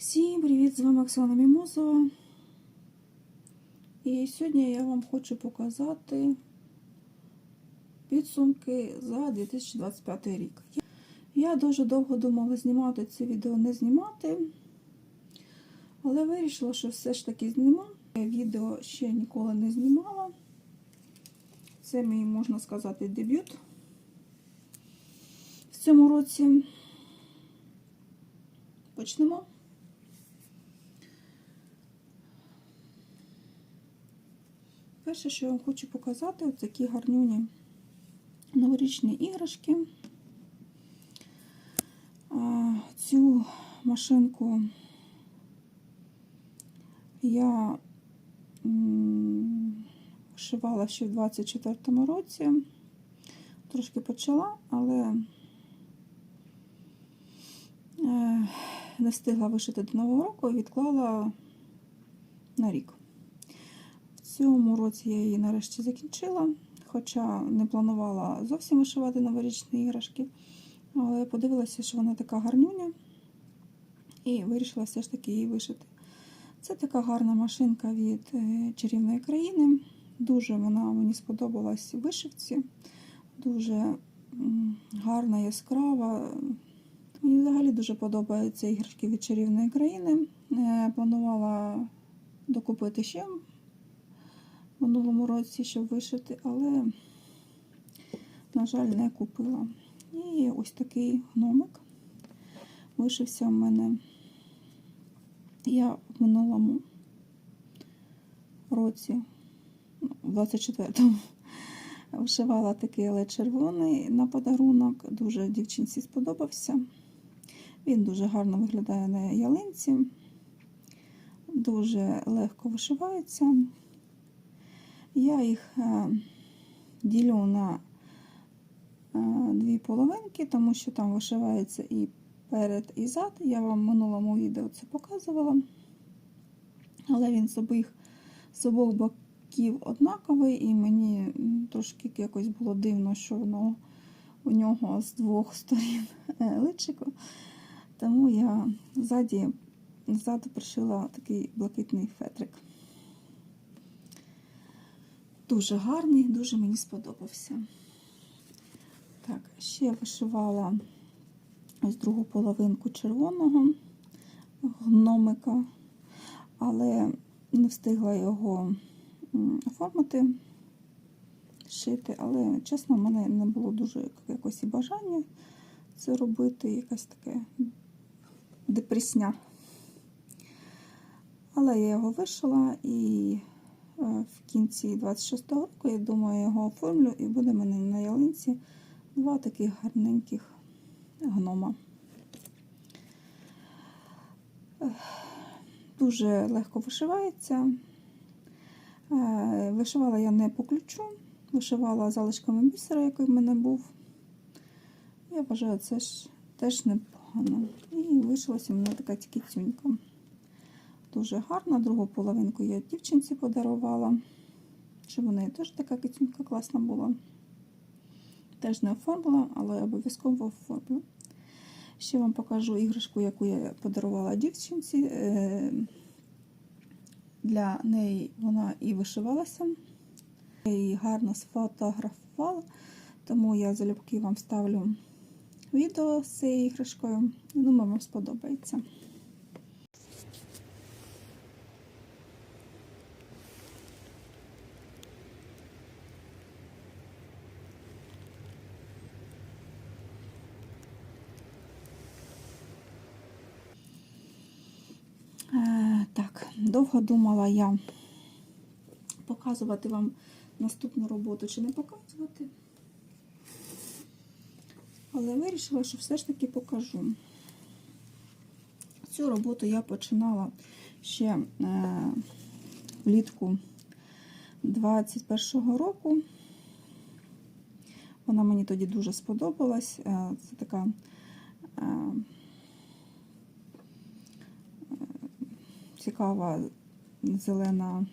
Всім привіт! З вами Оксана Мімозова. І сьогодні я вам хочу показати підсумки за 2025 рік. Я дуже довго думала знімати це відео, не знімати, але вирішила, що все ж таки зніму. Я відео ще ніколи не знімала. Це мій, можна сказати, дебют в цьому році. Почнемо. Перше, що я вам хочу показати, ось такі гарнюні новорічні іграшки. Цю машинку я м, вишивала ще в 24-му році. Трошки почала, але е, не встигла вишити до Нового року і відклала на рік. В цьому році я її нарешті закінчила, хоча не планувала зовсім вишивати новорічні іграшки. Але подивилася, що вона така гарнюня, і вирішила все ж таки її вишити. Це така гарна машинка від е, чарівної країни. Дуже вона мені сподобалась у вишивці. Дуже гарна, яскрава. Мені взагалі дуже подобаються іграшки від чарівної країни. Е, Планувала докупити ще в минулому році, щоб вишити, але, на жаль, не купила. І ось такий гномик вишився в мене. Я в минулому році, ну, в 24-му, вишивала такий але червоний на подарунок. Дуже дівчинці сподобався. Він дуже гарно виглядає на ялинці, дуже легко вишивається. Я їх е, ділю на е, дві половинки, тому що там вишивається і перед, і зад. Я вам в минулому відео це показувала. Але він з обох, з обох боків однаковий, і мені трошки якось було дивно, що воно у нього з двох сторін е, личико. Тому я ззаді, ззаду пришила такий блакитний фетрик. Дуже гарний, дуже мені сподобався. Так, ще я вишивала ось другу половинку червоного гномика, але не встигла його оформити, шити, але, чесно, в мене не було дуже якось і бажання це робити, якась таке депресня. Але я його вишила і в кінці 26-го року, я думаю, його оформлю і буде в мене на ялинці два таких гарненьких гнома. Дуже легко вишивається. Е, Вишивала я не по ключу, вишивала залишками бісера, який в мене був. Я вважаю, це ж теж непогано. І вишилася в мене така кіцюнька. Дуже гарна. Другу половинку я дівчинці подарувала, щоб у неї теж така кицюнька класна була. Теж не оформила, але обов'язково оформлю. Ще вам покажу іграшку, яку я подарувала дівчинці. Е, Для неї вона і вишивалася. Я її гарно сфотографувала, тому я залюбки вам ставлю відео з цією іграшкою. Думаю, вам сподобається. Е, Так, довго думала я показувати вам наступну роботу чи не показувати. Але вирішила, що все ж таки покажу. Цю роботу я починала ще е, влітку 21-го року. Вона мені тоді дуже сподобалась. Е, Це така е, цікава зелена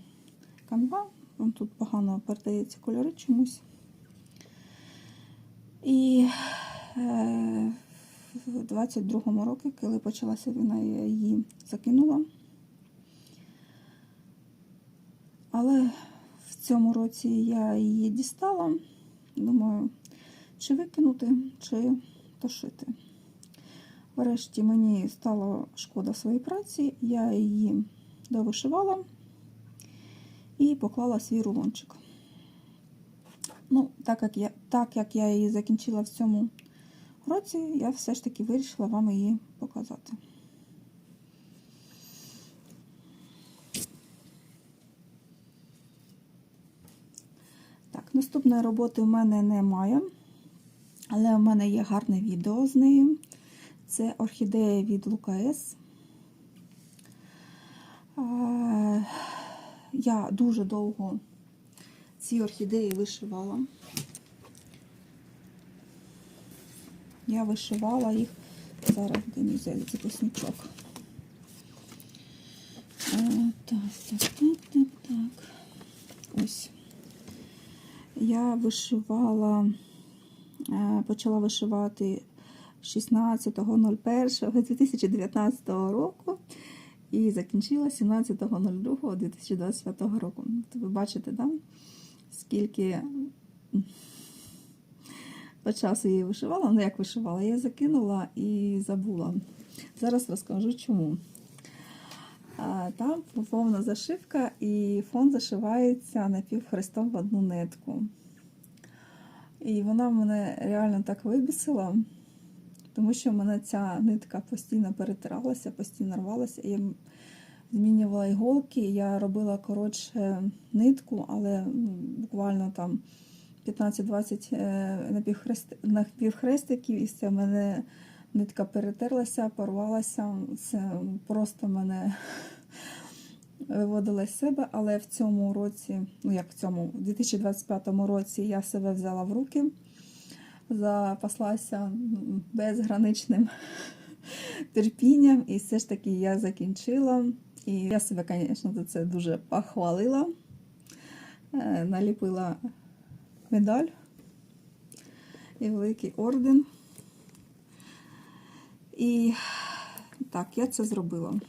канва. Тут погано передається кольори чомусь. І е, в 22-му році, коли почалася війна, я її закинула. Але в цьому році я її дістала. Думаю, чи викинути, чи тушити. Врешті мені стало шкода своєї праці, я її довишивала і поклала свій рулончик. Ну, так як я, так як я її закінчила в цьому році, я все ж таки вирішила вам її показати. Так, наступної роботи в мене немає, але в мене є гарне відео з нею. Це орхідея від Лукас. Я дуже довго ці орхідеї вишивала. Я вишивала їх. Зараз де мій записничок. Так, так, так, так, так. Ось. Я вишивала, почала вишивати 16.01.2019 року і закінчила 17.02.2025 року. То ви бачите, да? скільки по часу її вишивала, ну як вишивала, я закинула і забула. Зараз розкажу чому. Там повна зашивка і фон зашивається напівхрестом в одну нитку. І вона мене реально так вибісила, тому що в мене ця нитка постійно перетиралася, постійно рвалася. Я змінювала іголки, я робила коротше нитку, але буквально там 15-20 напівхрестиків, і все в мене нитка перетерлася, порвалася. Це просто мене виводила з себе, але в цьому році, ну як в цьому, в 2025 році я себе взяла в руки, запаслася безграничним терпінням, і все ж таки я закінчила. І я себе, звісно, за це дуже похвалила, Е, наліпила медаль і великий орден. І так, я це зробила.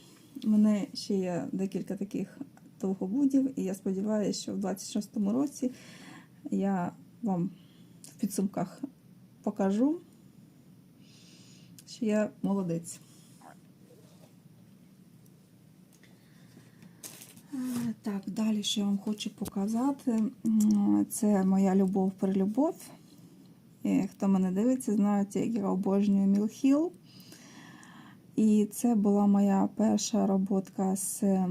У мене ще є декілька таких довгобудів, і я сподіваюся, що в 26-му році я вам в підсумках покажу, що я молодець. Е, Так, далі, що я вам хочу показати, це моя любов-прилюбов. І Хто мене дивиться, знають, як я обожнюю Мілхіл. І це була моя перша роботка з е,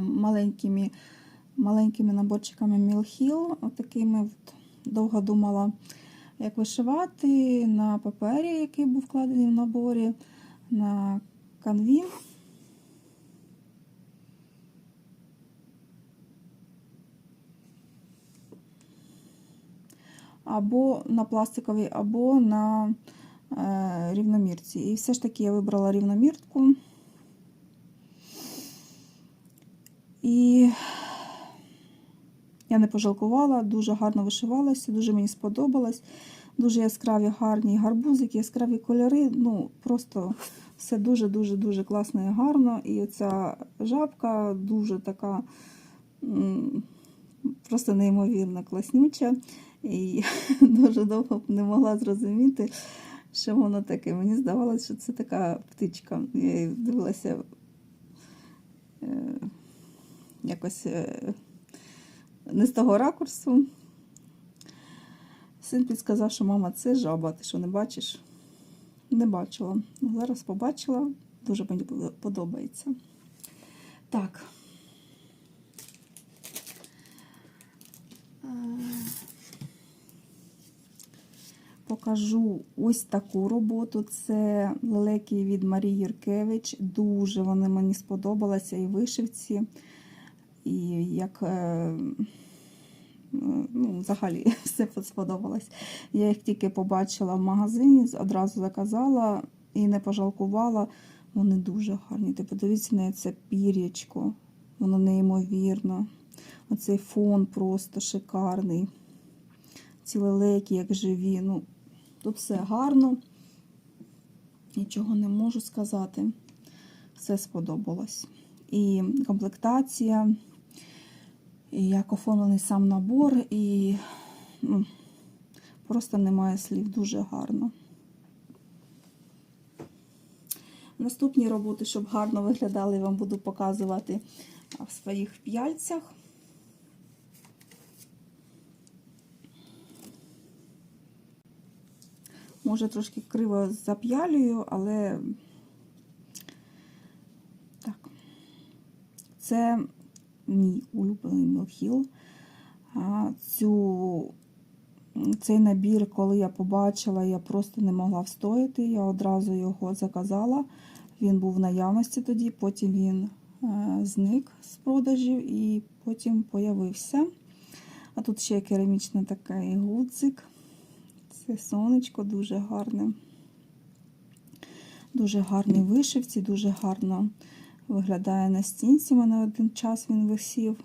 маленькими маленькими наборчиками Мілхіл. Отакими от довго думала, як вишивати на папері, який був вкладений в наборі, на канві. Або на пластиковій, або на е, рівномірці. І все ж таки я вибрала рівномірку. І я не пожалкувала, дуже гарно вишивалася, дуже мені сподобалось. Дуже яскраві гарні гарбузики, яскраві кольори. Ну, просто все дуже-дуже-дуже класно і гарно. І оця жабка дуже така просто неймовірно класнюча. І дуже довго не могла зрозуміти, що воно таке. Мені здавалося, що це така птичка. Я дивилася е, якось е, не з того ракурсу. Син підсказав, що мама, це жаба, ти що не бачиш? Не бачила. Зараз побачила, дуже мені подобається. Так. Е, Покажу ось таку роботу. Це лелеки від Марії Юркевич. Дуже вони мені сподобалися і вишивці, і як е, ну, взагалі все сподобалось. Я їх тільки побачила в магазині, одразу заказала і не пожалкувала. Вони дуже гарні. Ти подивіться на це пір'ячко, воно неймовірно. Оцей фон просто шикарний. Ці лелеки, як живі. ну Тут все гарно, нічого не можу сказати. Все сподобалось. І комплектація, і як оформлений сам набор, і ну, просто немає слів, дуже гарно. Наступні роботи, щоб гарно виглядали, вам буду показувати в своїх п'яльцях. Може, трошки криво зап'ялюю, але так. Це мій улюблений Мілхіл. Цей набір, коли я побачила, я просто не могла встояти. Я одразу його заказала. Він був в наявності тоді, потім він е, зник з продажів і потім появився. А тут ще керамічний такий гудзик. Це сонечко дуже гарне. Дуже гарні вишивці, дуже гарно виглядає на стінці. Мене один час він висів.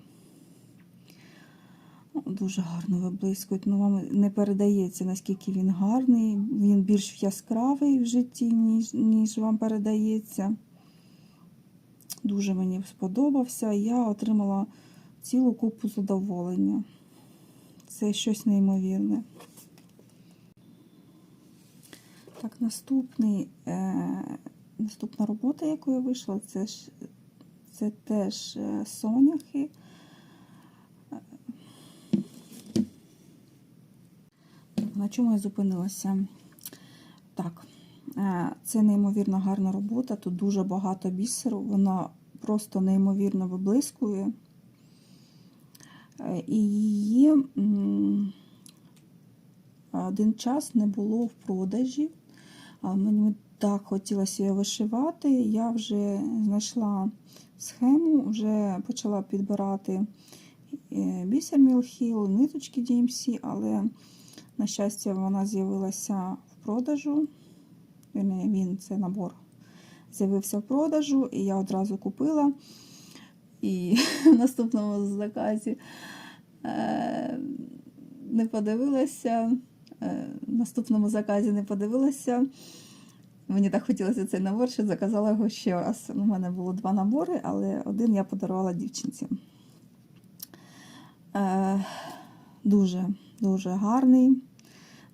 Дуже гарно виблискують. Ну, вам не передається, наскільки він гарний. Він більш яскравий в житті, ніж, ніж вам передається. Дуже мені сподобався. Я отримала цілу купу задоволення. Це щось неймовірне. Так, наступний, е, наступна робота, яку я вийшла, це, ж, це теж е, соняхи. На чому я зупинилася? Так, е, це неймовірно гарна робота. Тут дуже багато бісеру, вона просто неймовірно виблискує. Е, І її один час не було в продажі. Мені так хотілося її вишивати. Я вже знайшла схему, вже почала підбирати е, бісер Мілхіл, ниточки DMC, але, на щастя, вона з'явилася в продажу. Він, це набор, з'явився в продажу, і я одразу купила. І в наступному заказі е, не подивилася. Е, в наступному заказі не подивилася. Мені так хотілося цей набор, що заказала його ще раз. У мене було два набори, але один я подарувала дівчинці. Е, Дуже, дуже гарний,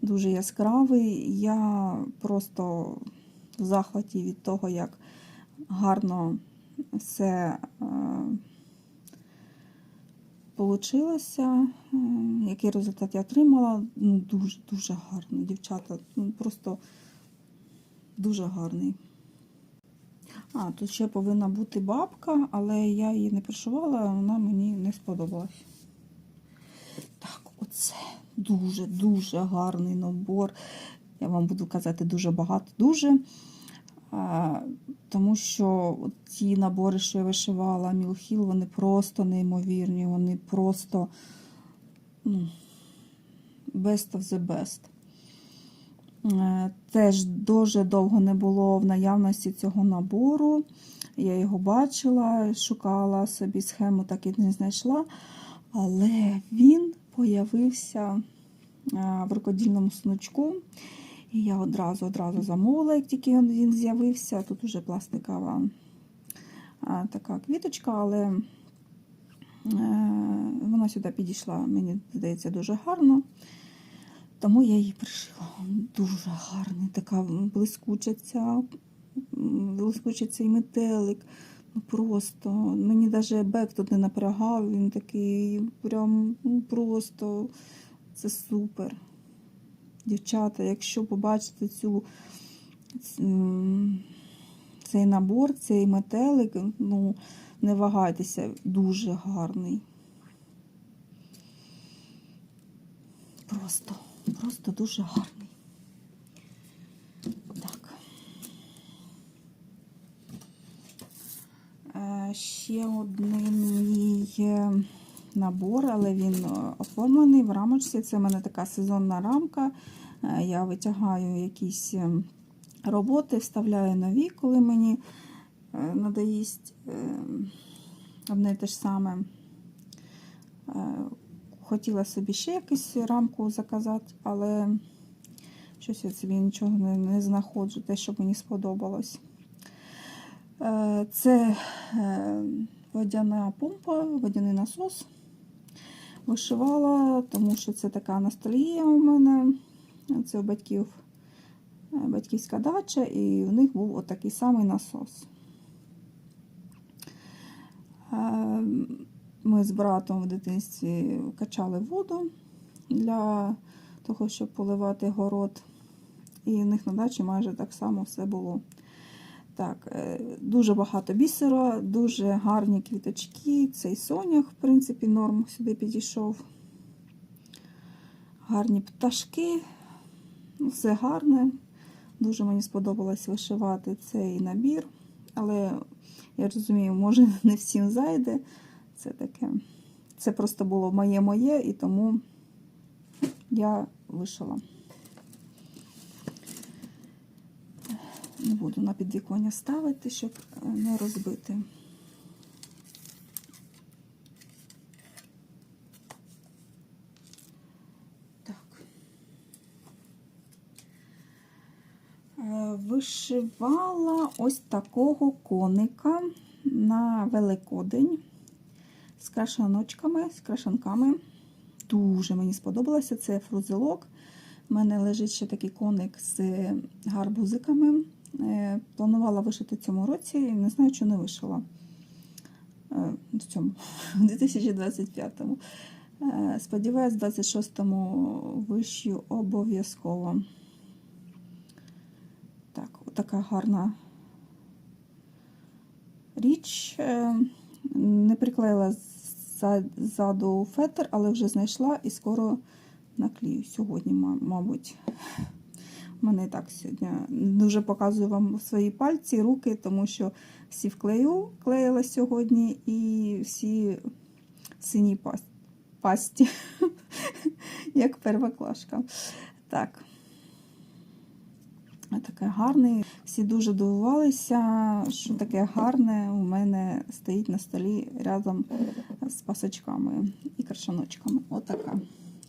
дуже яскравий. Я просто в захваті від того, як гарно все е. Е, Який результат я отримала? Ну, дуже дуже гарно, дівчата. Ну, просто дуже гарний. А, тут ще повинна бути бабка, але я її не пришивала, вона мені не сподобалась. Так, оце дуже-дуже гарний набор. Я вам буду казати дуже багато, дуже. А, тому що ті набори, що я вишивала, Мілхіл, вони просто неймовірні, вони просто ну, best of the best. Е, Теж дуже довго не було в наявності цього набору. Я його бачила, шукала собі схему, так і не знайшла. Але він появився е, в рукодільному снучку. І я одразу одразу замовила, як тільки він з'явився. Тут вже пластикова така квіточка, але е, вона сюди підійшла, мені здається, дуже гарно. Тому я її пришила. Дуже гарний, така блискуча ця, блискучий цей метелик. Ну Просто мені навіть бек тут не напрягав, він такий прям ну, просто це супер. Дівчата, якщо побачите цю, цей набор, цей метелик, ну, не вагайтеся, дуже гарний. Просто, просто дуже гарний. Так. Е, Ще один мій набор, але він оформлений в рамочці. Це в мене така сезонна рамка. Е, Я витягаю якісь роботи, вставляю нові, коли мені е, надаїсть одне те ж саме. Хотіла собі ще якусь рамку заказати, але Щось я собі нічого не, не знаходжу, те, що мені сподобалось. Е, Це е, водяна помпа, водяний насос. Вишивала, тому що це така ностальгія у мене. Це у батьків е, батьківська дача, і у них був отакий самий насос. Ми з братом в дитинстві качали воду для того, щоб поливати город. І в них на дачі майже так само все було. Так, е, дуже багато бісера, дуже гарні квіточки. Цей сонях, в принципі, норм сюди підійшов. Гарні пташки. Ну, Все гарне. Дуже мені сподобалось вишивати цей набір. Але я розумію, може не всім зайде. Це таке. Це просто було моє-моє, і тому я вишила. Не буду на підвіконня ставити, щоб е, не розбити. Е, Вишивала ось такого коника на Великодень крашаночками, з крашанками. Дуже мені сподобалося. Це фрузелок. У мене лежить ще такий коник з гарбузиками. Е, Планувала вишити цьому році, не знаю, чи не вишила. Е, В цьому, в 2025-му. Е, Сподіваюсь, в 26-му вишью обов'язково. Так, така гарна річ. Не приклеїла зза- ззаду фетр, але вже знайшла і скоро наклею сьогодні, мабуть. Мене так сьогодні дуже показую вам свої пальці, руки, тому що всі вклею клеїла сьогодні і всі пас- пасті, як первоклашка. Так. Таке гарне. Всі дуже дивувалися, що таке гарне у мене стоїть на столі разом з пасочками і крашаночками. Отака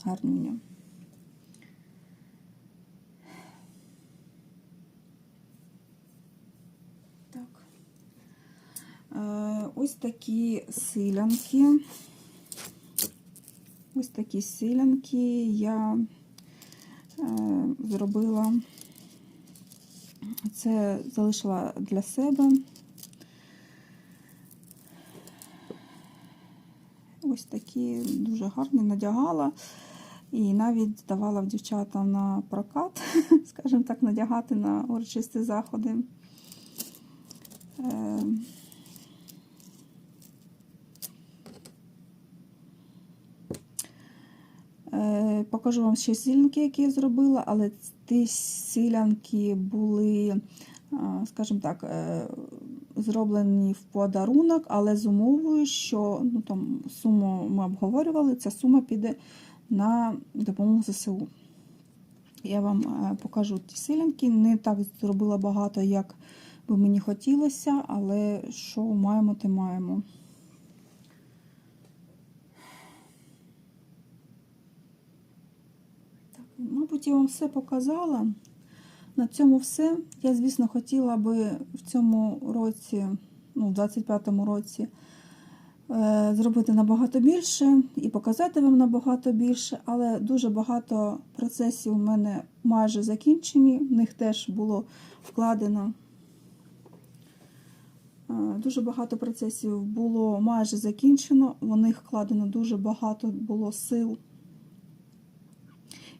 гарнюня. Так. Е, ось такі силянки. Ось такі силянки я е, зробила. Це залишила для себе. Ось такі дуже гарні надягала. І навіть давала дівчатам на прокат, скажімо так, надягати на урочисті заходи. Е, Е, Покажу вам ще сілянки, які я зробила, але ті сілянки були, скажімо так, е, зроблені в подарунок, але з умовою, що ну, там, суму ми обговорювали, ця сума піде на допомогу ЗСУ. Я вам е, покажу ті силянки. Не так зробила багато, як би мені хотілося, але що маємо, те маємо. Так, мабуть, я вам все показала. На цьому все. Я, звісно, хотіла би в цьому році, ну, в 25-му році, е, зробити набагато більше і показати вам набагато більше, але дуже багато процесів у мене майже закінчені, в них теж було вкладено. е, Дуже багато процесів було майже закінчено, в них вкладено дуже багато було сил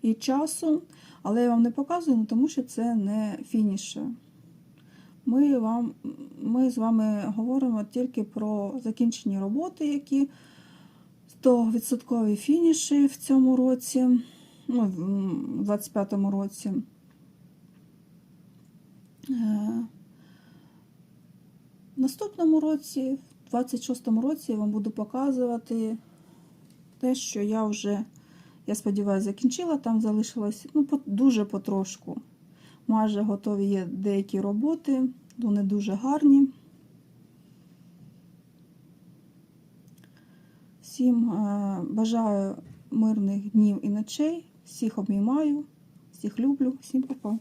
і часу, але я вам не показую, ну, тому що це не фініше. Ми, вам, ми з вами говоримо тільки про закінчені роботи, які 100% фініші в цьому році, ну, в 25-му році. Е, В наступному році, в 26-му році, я вам буду показувати те, що я вже, я сподіваюся, закінчила. Там залишилось ну, дуже потрошку. Майже готові є деякі роботи, вони дуже гарні. Всім е, бажаю мирних днів і ночей, всіх обіймаю, всіх люблю, всім па-па.